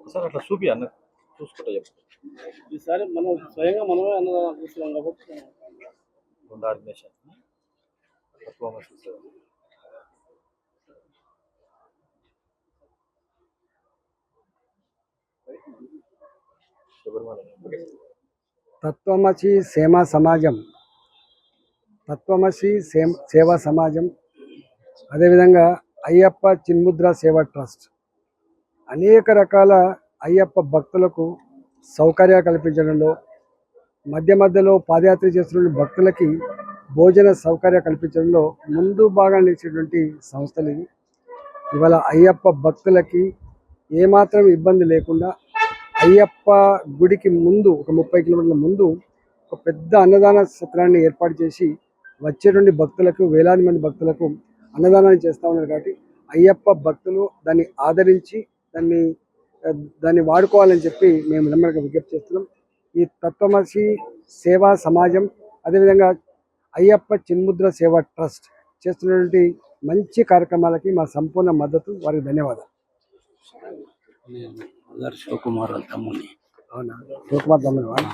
ఒకసారి అట్లా చూపి అన్న చూసుకుంటా చెప్పు. ఈసారి మనం స్వయంగా మనమే అన్నదానం చేస్తున్నాం కాబట్టి ఆర్గనైజేషన్. శబరిమల తత్వమసి సేమా సమాజం. తత్వమసి సేమ్ సేవా సమాజం. అదేవిధంగా అయ్యప్ప చిన్ముద్ర సేవా ట్రస్ట్. అనేక రకాల అయ్యప్ప భక్తులకు సౌకర్యాలు కల్పించడంలో మధ్య మధ్యలో పాదయాత్ర చేస్తున్న భక్తులకి భోజన సౌకర్యం కల్పించడంలో ముందు భాగం నిలిచేటువంటి సంస్థలు ఇవి. ఇవాళ అయ్యప్ప భక్తులకి ఏమాత్రం ఇబ్బంది లేకుండా అయ్యప్ప గుడికి ముందు ఒక ముప్పై కిలోమీటర్ల ముందు ఒక పెద్ద అన్నదాన సత్రాన్ని ఏర్పాటు చేసి వచ్చేటువంటి భక్తులకు వేలాది మంది భక్తులకు అన్నదానాన్ని చేస్తూ ఉన్నారు కాబట్టి అయ్యప్ప భక్తులు దాన్ని ఆదరించి దాన్ని దాన్ని వాడుకోవాలని చెప్పి మేము నిమ్మకంగా విజ్ఞప్తి చేస్తున్నాం. ఈ తత్వమసి సేవా సమాజం అదేవిధంగా అయ్యప్ప చిన్ముద్ర సేవా ట్రస్ట్ చేస్తున్నటువంటి మంచి కార్యక్రమాలకి మా సంపూర్ణ మద్దతు. వారికి ధన్యవాదాలు. శివకుమార్ తమ్ముని. అవునా? శివకుమార్ ధన్యవాదాలు